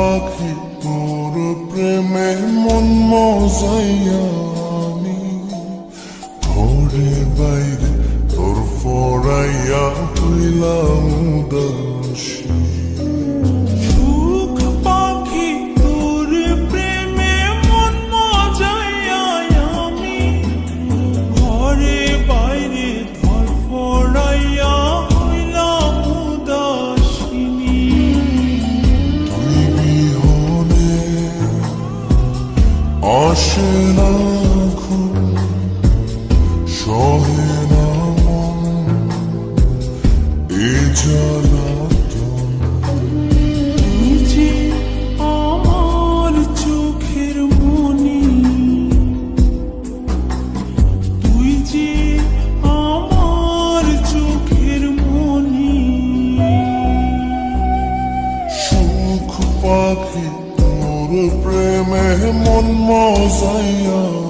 পাখি তোর প্রেমে মন মজাইয়া আমি ঘরে বাইরে তোর ফরাইয়া হইলাম উদাসী। আসে না খুব সহে না মন এ জ্বালা مهمون مزين